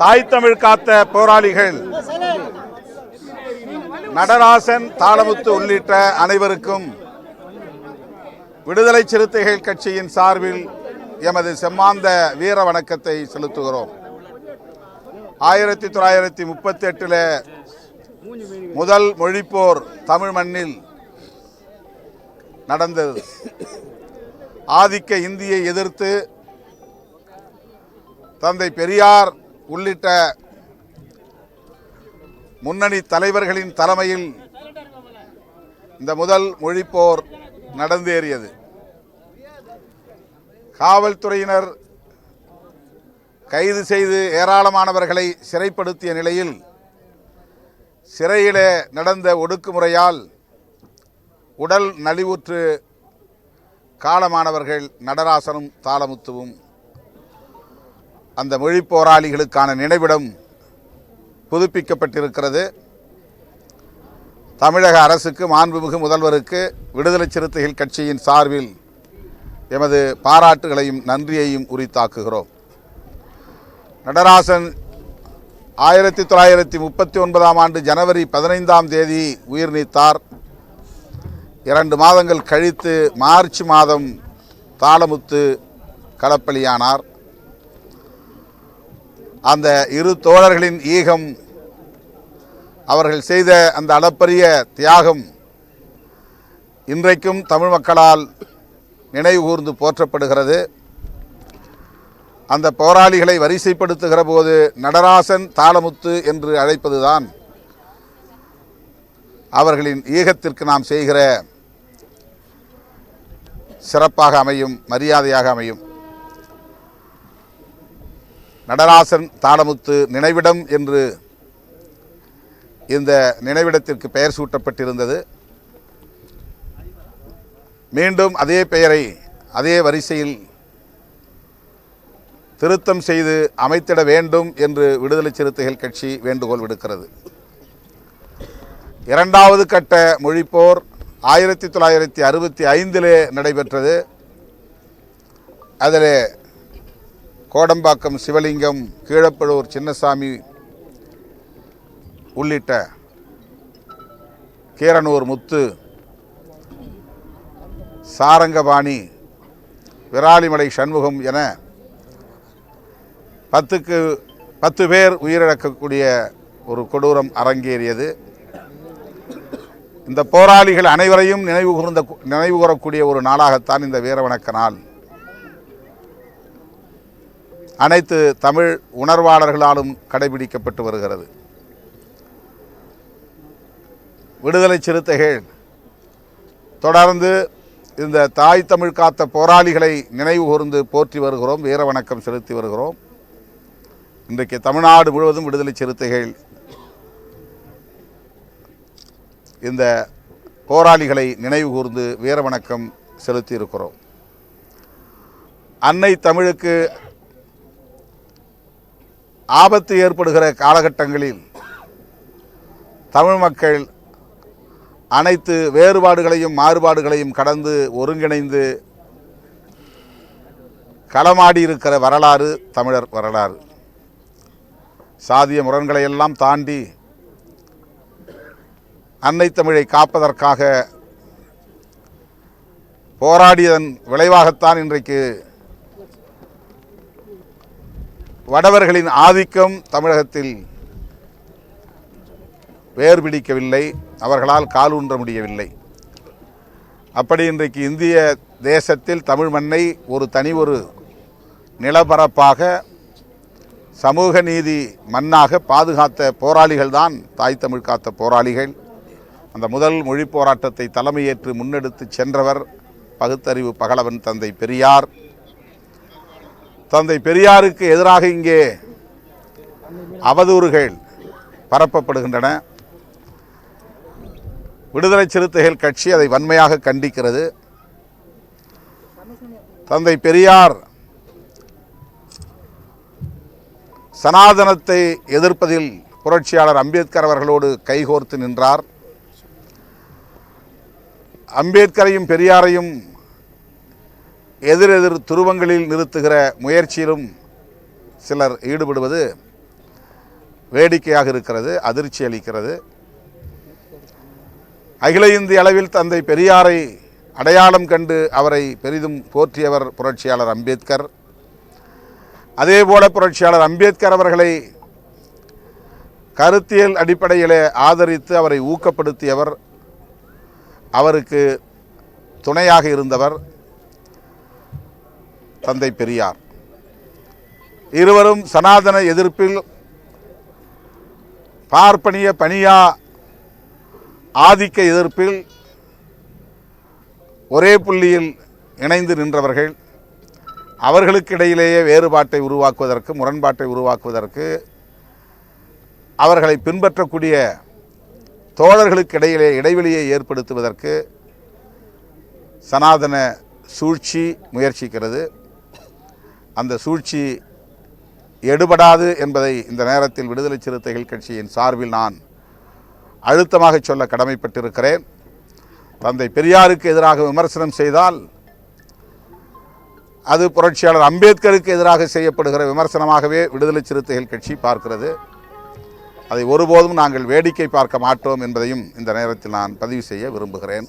தாய் தமிழ் காத்த போராளிகள். நடராசன் தாளமுத்து உள்ளிட்ட அனைவருக்கும் விடுதலை சிறுத்தைகள் கட்சியின் சார்பில் எமது செம்மாந்த வீர வணக்கத்தை செலுத்துகிறோம். ஆயிரத்தி தொள்ளாயிரத்தி முப்பத்தி எட்டில் முதல் மொழிப்போர் தமிழ் மண்ணில் நடந்தது. ஆதிக்க இந்தியை எதிர்த்து தந்தை பெரியார் உள்ளிட்ட முன்னணி தலைவர்களின் தலைமையில் இந்த முதல் மொழிப்போர் நடந்தேறியது. காவல்துறையினர் கைது செய்து ஏராளமானவர்களை சிறைப்படுத்திய நிலையில் சிறையிலே நடந்த ஒடுக்குமுறையால் உடல் நலிவுற்று காலமானவர்கள் நடராசனும் தாளமுத்துவும் அந்த மொழி போராளிகளுக்கான நினைவிடம் புதுப்பிக்கப்பட்டிருக்கிறது. தமிழக அரசுக்கு மாண்புமிகு முதல்வருக்கு விடுதலை சிறுத்தைகள் கட்சியின் சார்பில் எமது பாராட்டுகளையும் நன்றியையும் உரித்தாக்குகிறோம். நடராசன் ஆயிரத்தி தொள்ளாயிரத்தி முப்பத்தி ஒன்பதாம் ஆண்டு ஜனவரி பதினைந்தாம் தேதி உயிர் நீத்தார். இரண்டு மாதங்கள் கழித்து மார்ச் மாதம் தாளமுத்து களப்பலியானார். அந்த இரு தோழர்களின் ஈகம் அவர்கள் செய்த அந்த அளப்பரிய தியாகம் இன்றைக்கும் தமிழ் மக்களால் நினைவு கூர்ந்து போற்றப்படுகிறது. அந்த போராளிகளை வரிசைப்படுத்துகிற போது நடராசன் தாளமுத்து என்று அழைப்பதுதான் அவர்களின் ஈகத்திற்கு நாம் செய்கிற சிறப்பாக அமையும் மரியாதையாக அமையும். நடராசன் தாளமுத்து நினைவிடம் என்று இந்த நினைவிடத்திற்கு பெயர் சூட்டப்பட்டிருந்தது. மீண்டும் அதே பெயரை அதே வரிசையில் திருத்தம் செய்து அமைத்திட வேண்டும் என்று விடுதலை சிறுத்தைகள் கட்சி வேண்டுகோள் விடுக்கிறது. இரண்டாவது கட்ட மொழிப்போர் ஆயிரத்தி தொள்ளாயிரத்தி அறுபத்தி ஐந்திலே நடைபெற்றது. அதில் கோடம்பாக்கம் சிவலிங்கம் கீழப்பழூர் சின்னசாமி உள்ளிட்ட கீரனூர் முத்து சாரங்கபாணி விராலிமலை சண்முகம் என பத்துக்கு பத்து பேர் உயிரிழக்கக்கூடிய ஒரு கொடூரம் அரங்கேறியது. இந்த போராளிகள் அனைவரையும் நினைவு கூர்ந்த நினைவு கூறக்கூடிய ஒரு நாளாகத்தான் இந்த வீரவணக்க நாள். அனைத்து தமிழ் உணர்வாளர்களாலும் கடைபிடிக்கப்பட்டு வருகிறது. விடுதலை சிறுத்தைகள் தொடர்ந்து இந்த தாய் தமிழ் காத்த போராளிகளை நினைவு கூர்ந்து போற்றி வருகிறோம் வீர வணக்கம் செலுத்தி வருகிறோம். இன்றைக்கு தமிழ்நாடு முழுவதும் விடுதலை சிறுத்தைகள் இந்த போராளிகளை நினைவு கூர்ந்து வீர வணக்கம் செலுத்தி இருக்கிறோம். அன்னை தமிழுக்கு ஆபத்து ஏற்படுகிற காலகட்டங்களில் தமிழ் மக்கள் அனைத்து வேறுபாடுகளையும் மாறுபாடுகளையும் கடந்து ஒருங்கிணைந்து களமாடி இருக்கிற வரலாறு தமிழர் வரலாறு. சாதிய முரண்களையெல்லாம் தாண்டி அன்னை தமிழை காப்பதற்காக போராடியதன் விளைவாகத்தான் இன்றைக்கு வடவர்களின் ஆதிக்கம் தமிழகத்தில் வேர் பிடிக்கவில்லை அவர்களால் காலூன்ற முடியவில்லை. அப்படி இன்றைக்கு இந்திய தேசத்தில் தமிழ் மண்ணை ஒரு தனி ஒரு நிலப்பரப்பாக சமூக நீதி மண்ணாக பாதுகாத்த போராளிகள் தான் தாய் தமிழ் காத்த போராளிகள். அந்த முதல் மொழி போராட்டத்தை தலைமையேற்று முன்னெடுத்து சென்றவர் பகுத்தறிவு பகலவன் தந்தை பெரியார். தந்தை பெரியாருக்கு எதிராக இங்கே அவதூறுகள் பரப்பப்படுகின்றன. விடுதலை சிறுத்தைகள் கட்சி அதை வன்மையாக கண்டிக்கிறது. தந்தை பெரியார் சனாதனத்தை எதிர்ப்பதில் புரட்சியாளர் அம்பேத்கர் அவர்களோடு கைகோர்த்து நின்றார். அம்பேத்கரையும் பெரியாரையும் எதிரெதிர் துருவங்களில் நிறுத்துகிற முயற்சியிலும் சிலர் ஈடுபடுவது வேடிக்கையாக இருக்கிறது அதிர்ச்சி அளிக்கிறது. அகில இந்திய அளவில் தந்தை பெரியாரை அடையாளம் கண்டு அவரை பெரிதும் போற்றியவர் புரட்சியாளர் அம்பேத்கர். அதேபோல புரட்சியாளர் அம்பேத்கர் அவர்களை கருத்தியல் அடிப்படையிலே ஆதரித்து அவரை ஊக்கப்படுத்தியவர் அவருக்கு துணையாக இருந்தவர். தந்தை பெரியார். இருவரும் சனாதன எதிர்ப்பில் பார்ப்பனிய பனியா ஆதிக்க எதிர்ப்பில் ஒரே புள்ளியில் இணைந்து நின்றவர்கள். அவர்களுக்கு இடையிலேயே வேறுபாட்டை உருவாக்குவதற்கு முரண்பாட்டை உருவாக்குவதற்கு அவர்களை பின்பற்றக்கூடிய தோழர்களுக்கிடையிலே இடைவெளியை ஏற்படுத்துவதற்கு சனாதன சூழ்ச்சி முயற்சிக்கிறது. அந்த சூழ்ச்சி எடுபடாது என்பதை இந்த நேரத்தில் விடுதலை சிறுத்தைகள் கட்சியின் சார்பில் நான் அழுத்தமாக சொல்ல கடமைப்பட்டிருக்கிறேன். தந்தை பெரியாருக்கு எதிராக விமர்சனம் செய்தால் அது புரட்சியாளர் அம்பேத்கருக்கு எதிராக செய்யப்படுகிற விமர்சனமாகவே விடுதலை சிறுத்தைகள் கட்சி பார்க்கிறது. அதை ஒருபோதும் நாங்கள் வேடிக்கை பார்க்க மாட்டோம் என்பதையும் இந்த நேரத்தில் நான் பதிவு செய்ய விரும்புகிறேன்.